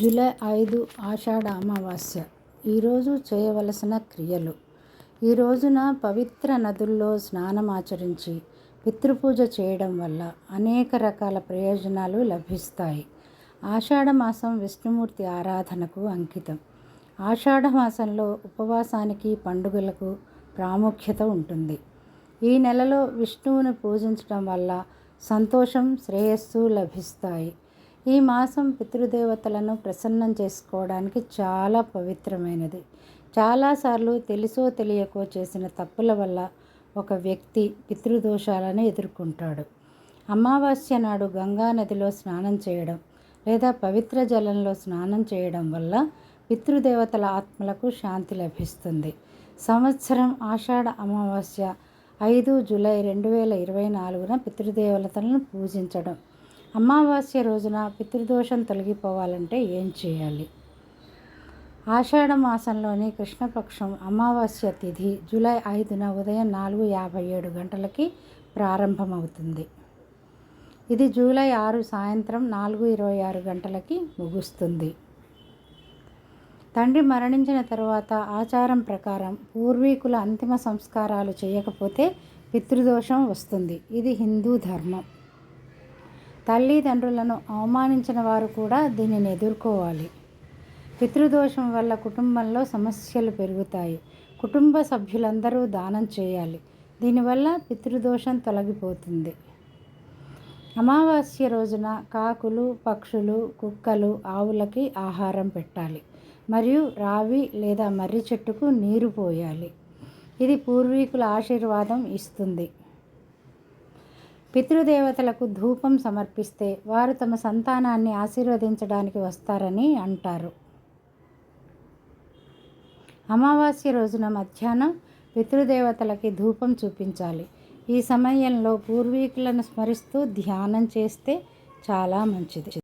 July ఐదు ఆషాఢ అమావాస్య. ఈరోజు చేయవలసిన క్రియలు. ఈ రోజున పవిత్ర నదుల్లో స్నానం ఆచరించి పితృపూజ చేయడం వల్ల అనేక రకాల ప్రయోజనాలు లభిస్తాయి. ఆషాఢ మాసం విష్ణుమూర్తి ఆరాధనకు అంకితం. ఆషాఢ మాసంలో ఉపవాసానికి పండుగలకు ప్రాముఖ్యత ఉంటుంది. ఈ నెలలో విష్ణువుని పూజించడం వల్ల సంతోషం శ్రేయస్సు లభిస్తాయి. ఈ మాసం పితృదేవతలను ప్రసన్నం చేసుకోవడానికి చాలా పవిత్రమైనది. చాలాసార్లు తెలుసో తెలియకో చేసిన తప్పుల వల్ల ఒక వ్యక్తి పితృదోషాలను ఎదుర్కొంటాడు. అమావాస్య నాడు గంగా నదిలో స్నానం చేయడం లేదా పవిత్ర జలంలో స్నానం చేయడం వల్ల పితృదేవతల ఆత్మలకు శాంతి లభిస్తుంది. సంవత్సరం ఆషాఢ అమావాస్య ఐదు జూలై రెండు వేల ఇరవై నాలుగున పితృదేవతలను పూజించడం అమావాస్య రోజున పితృదోషం తొలగిపోవాలంటే ఏం చేయాలి? ఆషాఢ మాసంలోని కృష్ణపక్షం అమావాస్య తిథి జూలై ఐదున ఉదయం నాలుగు యాభై ఏడు గంటలకి ప్రారంభమవుతుంది. ఇది జూలై ఆరు సాయంత్రం నాలుగు ఇరవై ఆరు గంటలకి ముగుస్తుంది. తండ్రి మరణించిన తర్వాత ఆచారం ప్రకారం పూర్వీకుల అంతిమ సంస్కారాలు చేయకపోతే పితృదోషం వస్తుంది. ఇది హిందూ ధర్మం. తల్లిదండ్రులను అవమానించిన వారు కూడా దీనిని ఎదుర్కోవాలి. పితృదోషం వల్ల కుటుంబంలో సమస్యలు పెరుగుతాయి. కుటుంబ సభ్యులందరూ దానం చేయాలి. దీనివల్ల పితృదోషం తొలగిపోతుంది. అమావాస్య రోజున కాకులు పక్షులు కుక్కలు ఆవులకి ఆహారం పెట్టాలి. మరియు రావి లేదా మర్రి చెట్టుకు నీరు పోయాలి. ఇది పూర్వీకుల ఆశీర్వాదం ఇస్తుంది. పితృదేవతలకు ధూపం సమర్పిస్తే వారు తమ సంతానాన్ని ఆశీర్వదించడానికి వస్తారని అంటారు. అమావాస్య రోజున మధ్యాహ్నం పితృదేవతలకి ధూపం చూపించాలి. ఈ సమయంలో పూర్వీకులను స్మరిస్తూ ధ్యానం చేస్తే చాలా మంచిది.